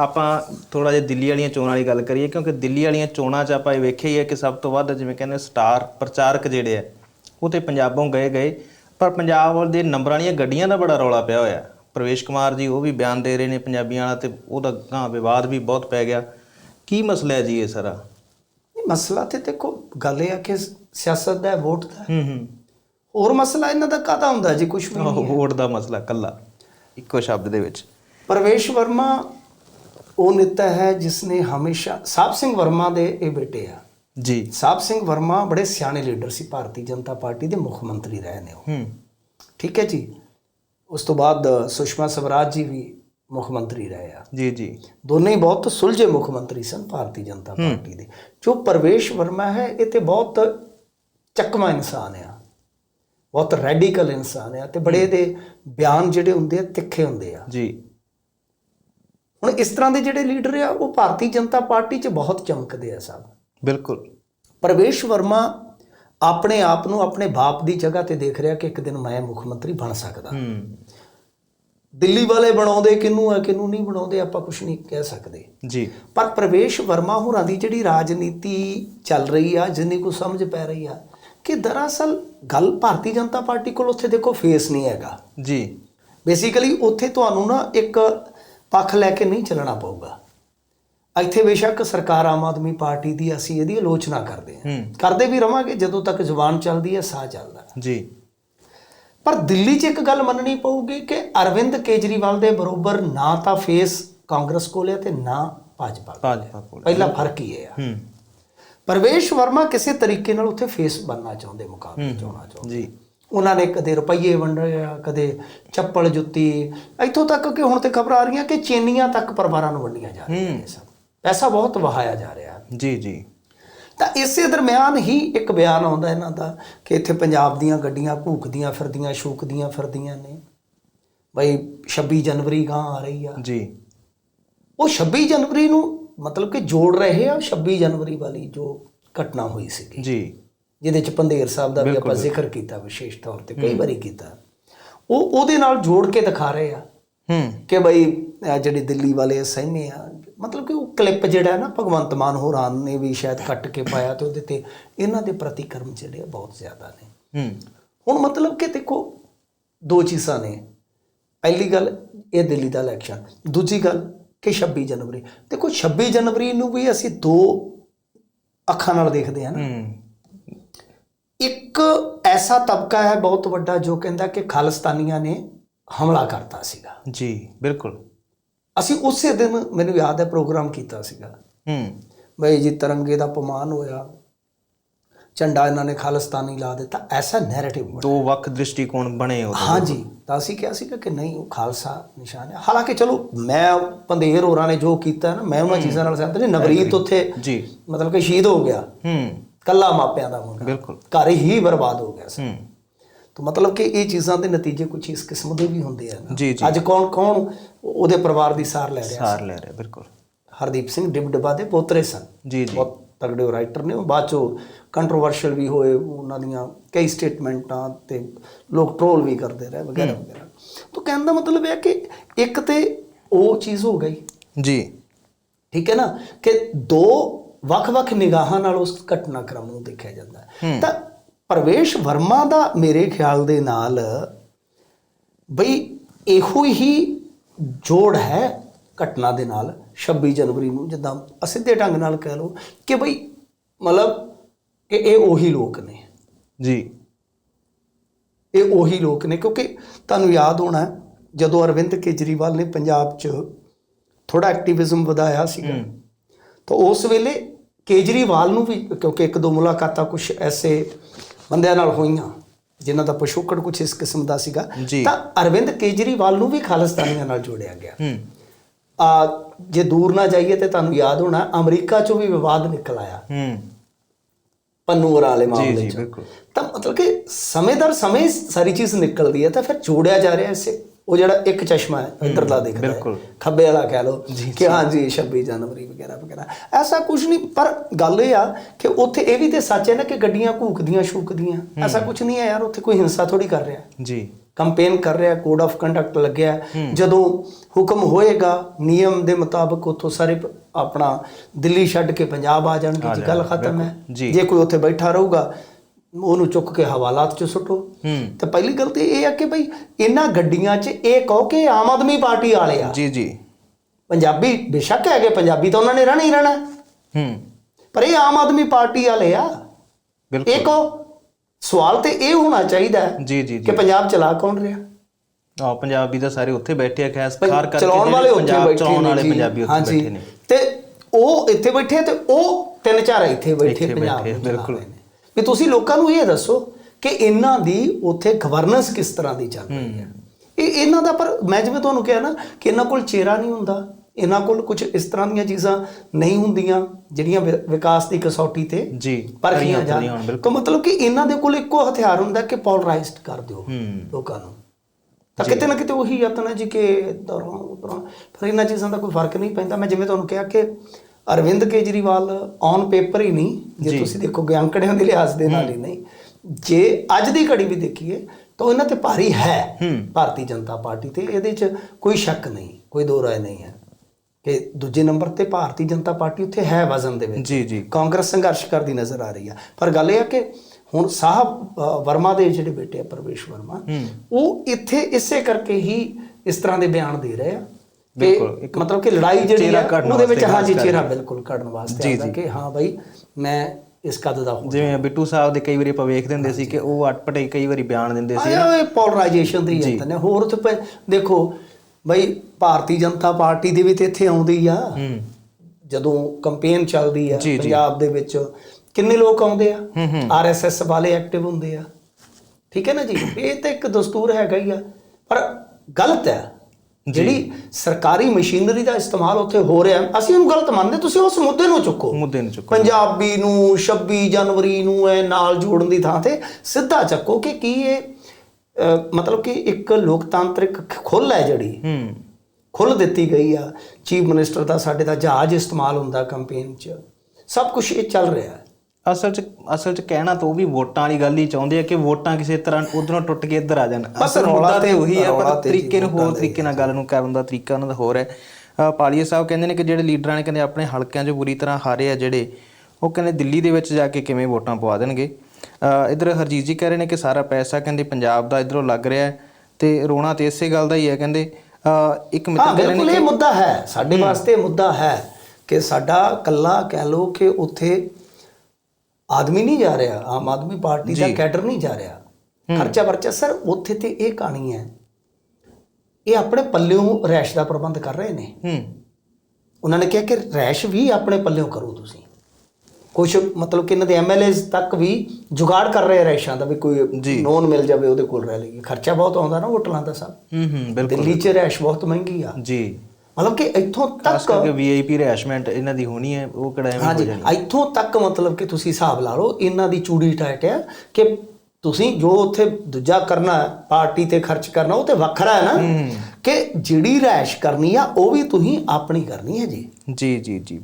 ਆਪਾਂ ਥੋੜਾ ਜਿਹਾ ਦਿੱਲੀ ਵਾਲੀਆਂ ਚੋਣਾਂ ਵਾਲੀ ਗੱਲ ਕਰੀਏ ਕਿਉਂਕਿ ਦਿੱਲੀ ਵਾਲੀਆਂ ਚੋਣਾਂ 'ਚ ਆਪਾਂ ਇਹ ਵੇਖਿਆ ਹੀ ਹੈ ਕਿ ਸਭ ਤੋਂ ਵੱਧ ਜਿਵੇਂ ਕਹਿੰਦੇ ਸਟਾਰ ਪ੍ਰਚਾਰਕ ਜਿਹੜੇ ਆ ਉਹ ਤੇ ਪੰਜਾਬੋਂ ਗਏ ਗਏ ਪਰ ਪੰਜਾਬ ਦੇ ਨੰਬਰਾਂ ਵਾਲੀਆਂ ਗੱਡੀਆਂ ਦਾ ਬੜਾ ਰੌਲਾ ਪਿਆ ਹੋਇਆ। ਪ੍ਰਵੇਸ਼ ਕੁਮਾਰ ਜੀ ਉਹ ਵੀ ਬਿਆਨ ਦੇ ਰਹੇ ਨੇ ਪੰਜਾਬੀਆਂ ਵਾਲਾ ਤੇ ਉਹਦਾ ਗਾਂ ਵਿਵਾਦ ਵੀ ਬਹੁਤ ਪੈ ਗਿਆ। ਕੀ ਮਸਲਾ ਹੈ ਜੀ ਇਹ ਸਾਰਾ? ਮਸਲਾ ਤੇ ਦੇਖੋ ਗੱਲ ਇਹ ਆ ਕਿ ਸਿਆਸਤ ਦਾ ਵੋਟ ਦਾ ਹੈ। ਹੂੰ ਹੋਰ ਮਸਲਾ ਇਹਨਾਂ ਦਾ ਕਾਹਦਾ ਹੁੰਦਾ ਜੀ? ਕੁਝ ਵੀ ਨਹੀਂ। ਵੋਟ ਦਾ ਮਸਲਾ ਕੱਲਾ ਇੱਕੋ ਸ਼ਬਦ ਦੇ ਵਿੱਚ। ਪ੍ਰਵੇਸ਼ ਵਰਮਾ ਉਹ ਨੇਤਾ ਹੈ ਜਿਸ ਨੇ ਹਮੇਸ਼ਾ ਸਾਹਿਬ ਸਿੰਘ ਵਰਮਾ ਦੇ ਇਹ ਬੇਟੇ ਆ। ਜੀ। ਸਾਹਿਬ ਸਿੰਘ ਵਰਮਾ ਬੜੇ ਸਿਆਣੇ ਲੀਡਰ ਸੀ ਭਾਰਤੀ ਜਨਤਾ ਪਾਰਟੀ ਦੇ ਮੁੱਖ ਮੰਤਰੀ ਰਹੇ ਨੇ ਉਹ। ਠੀਕ ਹੈ ਜੀ? ਉਸ ਤੋਂ ਬਾਅਦ ਸੁਸ਼ਮਾ ਸਵਰਾਜ ਜੀ ਵੀ ਮੁੱਖ ਮੰਤਰੀ ਰਹੇ ਆ। ਜੀ ਜੀ। ਦੋਨੇ ਹੀ ਬਹੁਤ ਸੁਲਝੇ ਮੁੱਖ ਮੰਤਰੀ ਸਨ ਭਾਰਤੀ ਜਨਤਾ ਪਾਰਟੀ ਦੇ। ਜੋ ਪ੍ਰਵੇਸ਼ ਵਰਮਾ ਹੈ ਇਹ ਤੇ ਬਹੁਤ ਚੱਕਮਾ ਇਨਸਾਨ ਆ। ਬਹੁਤ ਰੈਡੀਕਲ ਇਨਸਾਨ ਆ ਤੇ ਬੜੇ ਦੇ ਬਿਆਨ ਜਿਹੜੇ ਹੁੰਦੇ ਆ ਤਿੱਖੇ ਹੁੰਦੇ ਆ। ਜੀ। ਹੁਣ ਇਸ ਤਰ੍ਹਾਂ ਦੇ ਜਿਹੜੇ ਲੀਡਰ ਆ ਉਹ ਭਾਰਤੀ ਜਨਤਾ ਪਾਰਟੀ 'ਚ ਬਹੁਤ ਚਮਕਦੇ ਆ ਸਭ। ਬਿਲਕੁਲ। ਪ੍ਰਵੇਸ਼ ਵਰਮਾ ਆਪਣੇ ਆਪ ਨੂੰ ਆਪਣੇ ਬਾਪ ਦੀ ਜਗ੍ਹਾ ਤੇ ਦੇਖ ਰਿਹਾ ਕਿ ਇੱਕ ਦਿਨ ਮੈਂ ਮੁੱਖ ਮੰਤਰੀ ਬਣ ਸਕਦਾ। ਦਿੱਲੀ ਵਾਲੇ ਬਣਾਉਂਦੇ ਕਿਹਨੂੰ ਆ ਕਿਹਨੂੰ ਨਹੀਂ ਬਣਾਉਂਦੇ ਆਪਾਂ ਕੁਝ ਨਹੀਂ ਕਹਿ ਸਕਦੇ। ਜੀ। ਪਰ ਪ੍ਰਵੇਸ਼ ਵਰਮਾ ਹੋਰਾਂ ਦੀ ਜਿਹੜੀ ਰਾਜਨੀਤੀ ਚੱਲ ਰਹੀ ਆ ਜਿੰਨੀ ਕੋ ਸਮਝ ਪੈ ਰਹੀ ਆ ਕਿ ਦਰਅਸਲ ਗੱਲ ਭਾਰਤੀ ਜਨਤਾ ਪਾਰਟੀ ਕੋਲ ਉੱਥੇ ਦੇਖੋ ਫੇਸ ਨਹੀਂ ਹੈਗਾ। ਜੀ। ਬੇਸਿਕਲੀ ਉੱਥੇ ਤੁਹਾਨੂੰ ਨਾ ਇੱਕ ਪੱਖ ਲੈ ਕੇ ਨਹੀਂ ਚੱਲਣਾ ਪਊਗਾ। ਇੱਥੇ ਬੇਸ਼ੱਕ ਸਰਕਾਰ ਆਮ ਆਦਮੀ ਪਾਰਟੀ ਦੀ ਅਸੀਂ ਇਹਦੀ ਆਲੋਚਨਾ ਕਰਦੇ ਹਾਂ। ਹੂੰ। ਕਰਦੇ ਵੀ ਰਵਾਂਗੇ ਜਦੋਂ ਤੱਕ ਜ਼ੁਬਾਨ ਚੱਲਦੀ ਹੈ ਸਾਹ ਚੱਲਦਾ ਹੈ। ਜੀ। ਪਰ ਦਿੱਲੀ 'ਚ ਇੱਕ ਗੱਲ ਮੰਨਣੀ ਪਊਗੀ ਕਿ ਅਰਵਿੰਦ ਕੇਜਰੀਵਾਲ ਦੇ ਬਰੋਬਰ ਨਾ ਤਾਂ ਫੇਸ ਕਾਂਗਰਸ ਕੋਲ ਹੈ ਤੇ ਨਾ ਭਾਜਪਾ ਕੋਲ ਪਹਿਲਾ ਫ਼ਰਕ ਹੀ ਇਹ ਆ। ਹੂੰ। ਪ੍ਰਵੇਸ਼ ਵਰਮਾ ਕਿਸੇ ਤਰੀਕੇ ਨਾਲ ਉੱਥੇ ਫੇਸ ਬਣਨਾ ਚਾਹੁੰਦੇ ਮੁਕਾਬਲੇ ਚਾਹੁੰਦੇ। ਜੀ। ਉਹਨਾਂ ਨੇ ਕਦੇ ਰੁਪਈਏ ਵੰਡੇ ਆ ਕਦੇ ਚੱਪਲ ਜੁੱਤੀ। ਇੱਥੋਂ ਤੱਕ ਕਿ ਹੁਣ ਤੇ ਖਬਰ ਆ ਰਹੀਆਂ ਕਿ ਚੇਨੀਆਂ ਤੱਕ ਪਰਿਵਾਰਾਂ ਨੂੰ ਵੰਡੀਆਂ ਜਾ ਰਹੀਆਂ ਨੇ ਸਭ ਪੈਸਾ ਬਹੁਤ ਵਹਾਇਆ ਜਾ ਰਿਹਾ। ਜੀ ਜੀ। ਤਾਂ ਇਸੇ ਦਰਮਿਆਨ ਹੀ ਇੱਕ ਬਿਆਨ ਆਉਂਦਾ ਇਹਨਾਂ ਦਾ ਕਿ ਇੱਥੇ ਪੰਜਾਬ ਦੀਆਂ ਗੱਡੀਆਂ ਘੂਕਦੀਆਂ ਫਿਰਦੀਆਂ ਸ਼ੂਕਦੀਆਂ ਫਿਰਦੀਆਂ ਨੇ। ਬਈ 26 ਜਨਵਰੀ ਗਾਂ ਆ ਰਹੀ ਆ। ਜੀ। ਉਹ 26 ਜਨਵਰੀ ਨੂੰ ਮਤਲਬ ਕਿ ਜੋੜ ਰਹੇ ਆ 26 ਜਨਵਰੀ ਵਾਲੀ ਜੋ ਘਟਨਾ ਹੋਈ ਸੀਗੀ। ਜੀ। ਜਿਹਦੇ ਚ ਪੰਧੇਰ ਸਾਹਿਬ ਦਾ ਵੀ ਆਪਾਂ ਜ਼ਿਕਰ ਕੀਤਾ ਵਿਸ਼ੇਸ਼ ਤੌਰ ਤੇ ਕਈ ਵਾਰੀ ਕੀਤਾ। ਉਹ ਉਹਦੇ ਨਾਲ ਜੋੜ ਕੇ ਦਿਖਾ ਰਹੇ ਆ ਹੂੰ। ਕਿ ਬਈ ਜਿਹੜੇ ਦਿੱਲੀ ਵਾਲੇ ਸਹਿਮੇ ਆ ਮਤਲਬ ਕਿ ਉਹ ਕਲਿੱਪ ਜਿਹੜਾ ਨਾ ਭਗਵੰਤ ਮਾਨ ਹੋਰਾਂ ਨੇ ਵੀ ਸ਼ਾਇਦ ਕੱਟ ਕੇ ਪਾਇਆ ਤੇ ਉਹਦੇ ਤੇ ਇਹਨਾਂ ਦੇ ਪ੍ਰਤੀਕਰਮ ਜਿਹੜੇ ਆ ਬਹੁਤ ਜ਼ਿਆਦਾ ਨੇ। ਹੂੰ। ਹੁਣ ਮਤਲਬ ਕਿ ਦੇਖੋ ਦੋ ਚੀਜ਼ਾਂ ਨੇ। ਪਹਿਲੀ ਗੱਲ ਇਹ ਦਿੱਲੀ ਦਾ ਇਲੈਕਸ਼ਨ ਦੂਜੀ ਗੱਲ ਕਿ 26 ਜਨਵਰੀ। ਦੇਖੋ 26 ਜਨਵਰੀ ਨੂੰ ਵੀ ਅਸੀਂ ਦੋ ਅੱਖਾਂ ਨਾਲ ਦੇਖਦੇ ਹਾਂ ਨਾ। ਹੂੰ। ਇੱਕ ਐਸਾ ਤਬਕਾ ਹੈ ਬਹੁਤ ਵੱਡਾ ਜੋ ਕਹਿੰਦਾ ਕਿ ਖਾਲਿਸਤਾਨੀਆਂ ਨੇ ਹਮਲਾ ਕਰਤਾ ਸੀਗਾ। ਜੀ ਬਿਲਕੁਲ। ਅਸੀਂ ਉਸੇ ਦਿਨ ਮੈਨੂੰ ਯਾਦ ਹੈ ਪ੍ਰੋਗਰਾਮ ਕੀਤਾ ਸੀਗਾ। ਹੂੰ। ਬਈ ਜੀ ਤਿਰੰਗੇ ਦਾ ਅਪਮਾਨ ਹੋਇਆ ਝੰਡਾ ਇਹਨਾਂ ਨੇ ਖਾਲਿਸਤਾਨੀ ਲਾ ਦਿੱਤਾ ਐਸਾ ਨੈਰੇਟਿਵ ਦੋ ਵੱਖ ਦ੍ਰਿਸ਼ਟੀਕੋਣ ਬਣੇ ਉਹ ਹਾਂਜੀ ਤਾਂ ਅਸੀਂ ਕਿਹਾ ਸੀਗਾ ਕਿ ਨਹੀਂ ਉਹ ਖਾਲਸਾ ਨਿਸ਼ਾਨ ਹੈ। ਹਾਲਾਂਕਿ ਚਲੋ ਮੈਂ ਪੰਧੇਰ ਹੋਰਾਂ ਨੇ ਜੋ ਕੀਤਾ ਨਾ ਮੈਂ ਉਹਨਾਂ ਚੀਜ਼ਾਂ ਨਾਲ ਸਹਿਮਤ ਨਹੀਂ ਨਵਰੀਤ ਉੱਥੇ ਜੀ। ਮਤਲਬ ਕਿ ਸ਼ਹੀਦ ਹੋ ਗਿਆ। ਹੂੰ। ਕੱਲਾ ਮਾਪਿਆਂ ਦਾ ਮੁੰਡਾ। ਬਿਲਕੁਲ। ਘਰ ਹੀ ਬਰਬਾਦ ਹੋ ਗਿਆ ਸੀ। ਹੂੰ। ਤਾਂ ਮਤਲਬ ਕਿ ਇਹ ਚੀਜ਼ਾਂ ਦੇ ਨਤੀਜੇ ਕੁਝ ਇਸ ਕਿਸਮ ਦੇ ਵੀ ਹੁੰਦੇ ਆ ਨਾ। ਜੀ ਜੀ। ਅੱਜ ਕੌਣ ਕੌਣ ਉਹਦੇ ਪਰਿਵਾਰ ਦੀ ਸਾਰ ਲੈ ਰਿਹਾ ਸਾਰ ਲੈ ਰਿਹਾ ਬਿਲਕੁਲ। ਹਰਦੀਪ ਸਿੰਘ ਡਿਬਡਬਾ ਦੇ ਪੋਤਰੇ ਸਨ। ਜੀ ਜੀ। ਬਹੁਤ ਤਗੜੇ ਰਾਈਟਰ ਨੇ ਉਹ। ਬਾਅਦ ਚੋਂ ਕੰਟਰੋਵਰਸ਼ੀਅਲ ਵੀ ਹੋਏ ਉਹਨਾਂ ਦੀਆਂ ਕਈ ਸਟੇਟਮੈਂਟਾਂ ਤੇ ਲੋਕ ਟ੍ਰੋਲ ਵੀ ਕਰਦੇ ਰਹੇ ਵਗੈਰਾ ਵਗੈਰਾ। ਤਾਂ ਕਹਿਣ ਦਾ ਮਤਲਬ ਇਹ ਹੈ ਕਿ ਇੱਕ ਤੇ ਉਹ ਚੀਜ਼ ਹੋ ਗਈ। ਜੀ। ਠੀਕ ਹੈ ਨਾ? ਕਿ ਦੋ ਵੱਖ-ਵੱਖ ਨਿਗਾਹਾਂ ਨਾਲ ਉਸ ਘਟਨਾਕ੍ਰਮ ਨੂੰ ਦੇਖਿਆ ਜਾਂਦਾ ਹੈ। ਤਾਂ ਪ੍ਰਵੇਸ਼ ਵਰਮਾ ਦਾ ਮੇਰੇ ਖਿਆਲ ਦੇ ਨਾਲ ਬਈ ਇਹੋ ਹੀ ਜੋੜ ਹੈ ਘਟਨਾ ਦੇ ਨਾਲ 26 ਜਨਵਰੀ ਨੂੰ ਜਿੱਦਾਂ ਅਸਿੱਧੇ ਢੰਗ ਨਾਲ ਕਹਿ ਲਓ ਕਿ ਬਈ ਮਤਲਬ ਕਿ ਇਹ ਉਹੀ ਲੋਕ ਨੇ। ਜੀ। ਇਹ ਉਹੀ ਲੋਕ ਨੇ ਕਿਉਂਕਿ ਤੁਹਾਨੂੰ ਯਾਦ ਹੋਣਾ ਜਦੋਂ ਅਰਵਿੰਦ ਕੇਜਰੀਵਾਲ ਨੇ ਪੰਜਾਬ 'ਚ ਥੋੜਾ ਐਕਟਿਵਿਜ਼ਮ ਵਧਾਇਆ ਸੀਗਾ। ਤਾਂ ਉਸ ਵੇਲੇ ਕੇਜਰੀਵਾਲ ਨੂੰ ਵੀ ਕਿਉਂਕਿ ਇੱਕ ਦੋ ਮੁਲਾਕਾਤਾਂ ਕੁਝ ਐਸੇ ਬੰਦਿਆਂ ਨਾਲ ਹੋਈਆਂ ਜਿਨ੍ਹਾਂ ਦਾ ਪਿਛੋਕੜ ਕੁਝ ਇਸ ਕਿਸਮ ਦਾ ਸੀਗਾ। ਤਾਂ ਅਰਵਿੰਦ ਕੇਜਰੀਵਾਲ ਨੂੰ ਵੀ ਖਾਲਿਸਤਾਨੀਆਂ ਨਾਲ ਜੋੜਿਆ ਗਿਆ। ਹੂੰ। ਆ ਜੇ ਦੂਰ ਨਾ ਜਾਈਏ ਤੇ ਤੁਹਾਨੂੰ ਯਾਦ ਹੋਣਾ ਅਮਰੀਕਾ 'ਚੋਂ ਵੀ ਵਿਵਾਦ ਨਿਕਲ ਆਇਆ। ਹੂੰ। ਪੰਨੂਰ ਵਾਲੇ ਮਾਮਲੇ ਜੀ 'ਚ। ਬਿਲਕੁਲ। ਤਾਂ ਮਤਲਬ ਕਿ ਸਮੇਂ ਦਰ ਸਮੇਂ ਸਾਰੀ ਚੀਜ਼ ਨਿਕਲਦੀ ਹੈ ਤਾਂ ਫਿਰ ਜੋੜਿਆ ਜਾ ਰਿਹਾ ਇਸੇ ਉਹ ਜਿਹੜਾ ਇੱਕ ਚਸ਼ਮਾ ਹੈ ਇੱਧਰਲਾ ਦਿਖਦਾ ਬਿਲਕੁਲ। ਖੱਬੇ ਵਾਲਾ ਕਹਿ ਲਓ ਕਿ ਹਾਂ ਜੀ 26 ਜਨਵਰੀ ਵਗੈਰਾ ਵਗੈਰਾ। ਐਸਾ ਕੁਝ ਨਹੀਂ ਪਰ ਗੱਲ ਇਹ ਆ ਕਿ ਉੱਥੇ ਇਹ ਵੀ ਤੇ ਸੱਚ ਹੈ ਨਾ ਕਿ ਗੱਡੀਆਂ ਘੂਕਦੀਆਂ ਸ਼ੂਕਦੀਆਂ ਐਸਾ ਕੁਝ ਨਹੀਂ ਹੈ ਯਾਰ ਉੱਥੇ ਕੋਈ ਹਿੰਸਾ ਥੋੜੀ ਕਰ ਰਿਹਾ। ਜੀ। ਕੰਪੇਨ ਕਰ ਰਿਹਾ ਕੋਡ ਆਫ ਕੰਡਕਟ ਲੱਗਿਆ। ਜਦੋਂ ਹੁਕਮ ਹੋਏਗਾ ਨਿਯਮ ਦੇ ਮੁਤਾਬਕ ਉੱਥੋਂ ਸਾਰੇ ਆਪਣਾ ਦਿੱਲੀ ਛੱਡ ਕੇ ਪੰਜਾਬ ਆ ਜਾਣਗੇ ਜੀ ਗੱਲ ਖਤਮ ਹੈ। ਜੇ ਕੋਈ ਉੱਥੇ ਬੈਠਾ ਰਹੂਗਾ ਉਹਨੂੰ ਚੁੱਕ ਕੇ ਹਵਾਲਾਤ 'ਚ ਸੁੱਟੋ। ਹੂੰ। ਤੇ ਪਹਿਲੀ ਗੱਲ ਤੇ ਇਹ ਹੈ ਕਿ ਭਈ ਇਹਨਾਂ ਗੱਡੀਆਂ 'ਚ ਇਹ ਕਹੋ ਕਿ ਆਮ ਆਦਮੀ ਪਾਰਟੀ ਵਾਲੇ ਆ। ਜੀ ਜੀ। ਪੰਜਾਬੀ ਬੇਸ਼ੱਕ ਹੈਗੇ ਪੰਜਾਬੀ ਤਾਂ ਉਹਨਾਂ ਨੇ ਰਹਿਣਾ ਹੀ ਰਹਿਣਾ। ਹੂੰ। ਪਰ ਇਹ ਆਮ ਆਦਮੀ ਪਾਰਟੀ ਵਾਲੇ ਆ। ਬਿਲਕੁਲ। ਇਹ ਕਹੋ ਸਵਾਲ ਤੇ ਇਹ ਹੋਣਾ ਚਾਹੀਦਾ ਜੀ ਜੀ ਕਿ ਪੰਜਾਬ ਚਲਾ ਕੌਣ ਰਿਹਾ? ਆ ਪੰਜਾਬੀ ਤਾਂ ਸਾਰੇ ਉੱਥੇ ਬੈਠੇ ਆ ਖਾਸ ਖਾਰ ਕਰਕੇ ਚਲਾਉਣ ਵਾਲੇ ਉੱਥੇ ਬੈਠੇ ਚਲਾਉਣ ਨੇ ਵਾਲੇ। ਪੰਜਾਬੀ ਉੱਥੇ। ਬੈਠੇ ਨੇ। ਤੇ ਉਹ ਇੱਥੇ ਬੈਠੇ ਆ ਤੇ ਉਹ ਤਿੰਨ ਚਾਰ ਇੱਥੇ ਬੈਠੇ ਪੰਜਾਬ ਬਿਲਕੁਲ। ਵੀ ਤੁਸੀਂ ਲੋਕਾਂ ਨੂੰ ਇਹ ਦੱਸੋ ਕਿ ਇਹਨਾਂ ਦੀ ਉੱਥੇ ਗਵਰਨੈਂਸ ਕਿਸ ਤਰ੍ਹਾਂ ਦੀ ਚੱਲ ਰਹੀ ਹੈ। ਇਹ ਇਹਨਾਂ ਦਾ ਪਰ ਮੈਂ ਜਿਵੇਂ ਤੁਹਾਨੂੰ ਕਿਹਾ ਨਾ ਕਿ ਇਹਨਾਂ ਕੋਲ ਚਿਹਰਾ ਨਹੀਂ ਹੁੰਦਾ। ਇਹਨਾਂ ਕੋਲ ਕੁਝ ਇਸ ਤਰ੍ਹਾਂ ਦੀਆਂ ਚੀਜ਼ਾਂ ਨਹੀਂ ਹੁੰਦੀਆਂ ਜਿਹੜੀਆਂ ਵਿਕਾਸ ਦੀ ਕਸੌਟੀ ਤੇ ਜੀ ਪਰਖੀਆਂ ਬਿਲਕੁਲ ਤਾਂ ਮਤਲਬ ਕਿ ਇਹਨਾਂ ਦੇ ਕੋਲ ਇੱਕੋ ਹਥਿਆਰ ਹੁੰਦਾ ਕਿ ਪੋਲਰਾਈਜ਼ਡ ਕਰ ਦਿਓ ਲੋਕਾਂ ਨੂੰ। ਤਾਂ ਕਿਤੇ ਨਾ ਕਿਤੇ ਉਹੀ ਯਤਨ ਹੈ ਜੀ ਕਿ ਦਰਾਂ ਉਧਰਾਂ ਪਰ ਇਹਨਾਂ ਚੀਜ਼ਾਂ ਦਾ ਕੋਈ ਫ਼ਰਕ ਨਹੀਂ ਪੈਂਦਾ। ਮੈਂ ਜਿਵੇਂ ਤੁਹਾਨੂੰ ਕਿਹਾ ਕਿ ਅਰਵਿੰਦ ਕੇਜਰੀਵਾਲ ਔਨ ਪੇਪਰ ਹੀ ਨਹੀਂ ਜੇ ਤੁਸੀਂ ਦੇਖੋਗੇ ਅੰਕੜਿਆਂ ਦੇ ਲਿਹਾਜ਼ ਦੇ ਨਾਲ ਹੀ ਨਹੀਂ। ਜੇ ਅੱਜ ਦੀ ਘੜੀ ਵੀ ਦੇਖੀਏ ਤਾਂ ਇਹਨਾਂ ਤੇ ਭਾਰੀ ਹੈ ਭਾਰਤੀ ਜਨਤਾ ਪਾਰਟੀ ਤੇ। ਇਹਦੇ 'ਚ ਕੋਈ ਸ਼ੱਕ ਨਹੀਂ ਕੋਈ ਦੋ ਰਾਏ ਨਹੀਂ ਹੈ ਕਿ ਦੂਜੇ ਨੰਬਰ ਤੇ ਭਾਰਤੀ ਜਨਤਾ ਪਾਰਟੀ ਉੱਥੇ ਹੈ ਵਜ਼ਨ ਦੇ ਵਿੱਚ। ਜੀ ਜੀ। ਕਾਂਗਰਸ ਸੰਘਰਸ਼ ਕਰਦੀ ਨਜ਼ਰ ਆ ਰਹੀ ਆ। ਪਰ ਗੱਲ ਇਹ ਆ ਕਿ ਹੁਣ ਸਾਹਿਬ ਵਰਮਾ ਦੇ ਜਿਹੜੇ ਬੇਟੇ ਆ ਪ੍ਰਵੇਸ਼ ਵਰਮਾ ਉਹ ਇੱਥੇ ਇਸੇ ਕਰਕੇ ਹੀ ਇਸ ਤਰ੍ਹਾਂ ਦੇ ਬਿਆਨ ਦੇ ਰਹੇ ਆ ਬਿਲਕੁਲ, ਮਤਲਬ ਕਿ ਲੜਾਈ ਜਿਹੜੀ ਕੱਢਣ ਉਹਦੇ ਵਿੱਚ ਹਾਂਜੀ ਖਾਸ ਚਿਹਰਾ। ਬਿਲਕੁਲ ਕੱਢਣ ਵਾਸਤੇ ਜੀ, ਜੀ। ਕਿ ਹਾਂ ਭਾਈ ਮੈਂ ਇਸ ਕਦ ਦਾ ਹੋ ਜਿਵੇਂ ਬਿੱਟੂ ਸਾਹਿਬ ਦੇ ਕਈ ਵਾਰੀ ਆਪਾਂ ਵੇਖਦੇ ਹੁੰਦੇ ਸੀ ਕਿ ਉਹ ਅਟਪਟੇ ਕਈ ਵਾਰੀ ਬਿਆਨ ਦਿੰਦੇ ਸੀ ਇਹ ਪੋਲਰਾਈਜੇਸ਼ਨ ਦੀ ਜੀ। ਯਤਨ ਨੇ ਹੋਰ ਪੈ- ਦੇਖੋ ਬਈ ਭਾਰਤੀ ਜਨਤਾ ਪਾਰਟੀ ਦੇ ਵੀ ਤੇ ਇੱਥੇ ਆਉਂਦੀ ਆ। ਹੂੰ। ਜਦੋਂ ਕੰਪੇਨ ਚੱਲਦੀ ਆ ਜੀ, ਜੀ। ਪੰਜਾਬ ਦੇ ਵਿੱਚ ਕਿੰਨੇ ਲੋਕ ਆਉਂਦੇ ਆ? ਹੂੰ, ਹੂੰ। ਆਰਐਸਐਸ ਵਾਲੇ ਐਕਟਿਵ ਹੁੰਦੇ ਆ। ਠੀਕ ਹੈ ਨਾ ਜੀ? ਇਹ ਤਾਂ ਇੱਕ ਦਸਤੂਰ ਹੈਗਾ ਹੀ ਆ। ਪਰ ਗਲਤ ਹੈ। ਜਿਹੜੀ ਸਰਕਾਰੀ ਮਸ਼ੀਨਰੀ ਦਾ ਇਸਤੇਮਾਲ ਉੱਥੇ ਹੋ ਰਿਹਾ ਅਸੀਂ ਉਹਨੂੰ ਗਲਤ ਮੰਨਦੇ ਤੁਸੀਂ ਉਸ ਮੁੱਦੇ ਨੂੰ ਚੁੱਕੋ। ਮੁੱਦੇ ਨੂੰ ਚੁੱਕੋ। ਪੰਜਾਬੀ ਨੂੰ 26 ਜਨਵਰੀ ਨੂੰ ਇਹ ਨਾਲ ਜੋੜਨ ਦੀ ਥਾਂ ਤੇ ਸਿੱਧਾ ਚੱਕੋ ਕਿ ਕੀ ਇਹ ਮਤਲਬ ਕਿ ਇੱਕ ਲੋਕਤਾਂਤਰਿਕ ਖੁੱਲ ਹੈ ਜਿਹੜੀ। ਹੂੰ। ਖੁੱਲ ਦਿੱਤੀ ਗਈ ਆ। ਚੀਫ ਮਿਨਿਸਟਰ ਦਾ ਸਾਡੇ ਦਾ ਜਹਾਜ਼ ਇਸਤੇਮਾਲ ਹੁੰਦਾ ਕੰਪੇਨ 'ਚ। ਸਭ ਕੁਝ ਇਹ ਚੱਲ ਰਿਹਾ। ਹੈ ਅਸਲ ਚ ਅਸਲ ਚ ਕਹਿਣਾ ਤਾਂ ਉਹ ਵੀ ਵੋਟਾਂ ਵਾਲੀ ਗੱਲ ਹੀ ਚਾਹੁੰਦੇ ਆ ਕਿ ਵੋਟਾਂ ਕਿਸੇ ਤਰ੍ਹਾਂ ਉਧਰੋਂ ਟੁੱਟ ਕੇ ਇੱਧਰ ਆ ਜਾਣ। ਅਸਲ ਰੌਲਾ ਮੁੱਦਾ ਤੇ ਉਹੀ ਆ ਪਰ ਤਰੀਕੇ ਨੂੰ ਹੋਰ ਤਰੀਕੇ ਨਾਲ ਗੱਲ ਨੂੰ ਕਰਨ ਦਾ ਤਰੀਕਾ ਉਹਨਾਂ ਦਾ ਹੋਰ ਹੈ। ਪਾਲੀਆ ਸਾਹਿਬ ਕਹਿੰਦੇ ਨੇ ਕਿ ਜਿਹੜੇ ਲੀਡਰਾਂ ਨੇ ਕਹਿੰਦੇ ਆਪਣੇ ਹਲਕਿਆਂ 'ਚ ਬੁਰੀ ਤਰ੍ਹਾਂ ਹਾਰੇ ਆ ਜਿਹੜੇ ਉਹ ਕਹਿੰਦੇ ਦਿੱਲੀ ਦੇ ਵਿੱਚ ਜਾ ਕੇ ਕਿਵੇਂ ਵੋਟਾਂ ਪਵਾ ਦੇਣਗੇ। ਇੱਧਰ ਹਰਜੀਤ ਜੀ ਕਹਿ ਰਹੇ ਨੇ ਕਿ ਸਾਰਾ ਪੈਸਾ ਕਹਿੰਦੇ ਪੰਜਾਬ ਦਾ ਇਧਰੋਂ ਲੱਗ ਰਿਹਾ ਹੈ ਤੇ ਰੋਣਾ ਤੇ ਇਸੇ ਗੱਲ ਦਾ ਹੀ ਹੈ ਕਹਿੰਦੇ ਇੱਕ ਮਿੱਤਰ ਕਹਿ ਰਹੇ ਬਿਲਕੁਲ ਨੇ ਇਹ ਮੁੱਦਾ ਹੈ ਸਾਡੇ ਵਾਸਤੇ ਮੁੱਦਾ ਹੈ ਕਿ ਸਾਡਾ ਕੱਲਾ ਕਹਿ ਲੋ ਕਿ ਉੱਥੇ ਆਦਮੀ ਨਹੀਂ ਜਾ ਰਿਹਾ ਆਮ ਆਦਮੀ ਪਾਰਟੀ ਦਾ ਕੈਡਰ ਨਹੀਂ ਜਾ ਰਿਹਾ। ਖਰਚਾ ਵਰਚਾ ਸਰ ਉੱਥੇ ਤੇ ਇਹ ਕਹਾਣੀ ਹੈ। ਇਹ ਆਪਣੇ ਪੱਲਿਓਂ ਰੈਸ਼ ਦਾ ਪ੍ਰਬੰਧ ਕਰ ਰਹੇ ਨੇ। ਹੂੰ। ਉਹਨਾਂ ਨੇ ਕਿਹਾ ਕਿ ਰੈਸ਼ ਵੀ ਆਪਣੇ ਪੱਲਿਓਂ ਕਰੋ ਤੁਸੀਂ। ਕੁਝ ਮਤਲਬ ਕਿ ਇਹਨਾਂ ਦੇ ਐਮਐਲਏਸ ਤੱਕ ਵੀ ਜੁਗਾੜ ਕਰ ਰਹੇ ਰੈਸ਼ਾਂ ਦਾ ਵੀ ਕੋਈ। ਨੋਨ ਮਿਲ ਜਾਵੇ ਉਹਦੇ ਕੋਲ ਰਹਿ ਲਈਏ। ਖਰਚਾ ਬਹੁਤ ਆਉਂਦਾ ਨਾ ਹੋਟਲਾਂ ਦਾ ਸਭ ਹੂੰ ਹੂੰ ਬਿਲਕੁਲ। ਦਿੱਲੀ 'ਚ ਰੈਸ਼ ਬਹੁਤ ਮਹਿੰਗੀ ਆ। ਜੀ। ਮਤਲਬ ਕਿ ਇੱਥੋਂ ਤੱਕ ਕਰਕੇ ਵੀਆਈਪੀ ਰਹਿਸ਼ਮੈਂਟ ਇਹਨਾਂ ਦੀ ਹੋਣੀ ਹੈ ਉਹ ਕਿਹੜਾ ਐਵੇਂ ਹੋ ਹਾਂਜੀ ਜਾਣੀ ਇੱਥੋਂ ਤੱਕ ਮਤਲਬ ਕਿ ਤੁਸੀਂ ਹਿਸਾਬ ਲਾ ਲਓ ਇਹਨਾਂ ਦੀ ਚੂੜੀ ਟਾਈਟ ਹੈ ਕਿ ਤੁਸੀਂ ਜੋ ਉੱਥੇ ਦੂਜਾ ਕਰਨਾ ਹੈ, ਪਾਰਟੀ ਤੇ ਖਰਚ ਕਰਨਾ ਉਹ ਤੇ ਵੱਖਰਾ ਹੈ ਨਾ ਕਿ ਜਿਹੜੀ ਰੈਸ਼ ਕਰਨੀ ਆ ਉਹ ਵੀ ਤੁਸੀਂ ਆਪਣੀ ਕਰਨੀ ਹੈ ਜੀ। ਜੀ ਜੀ ਜੀ।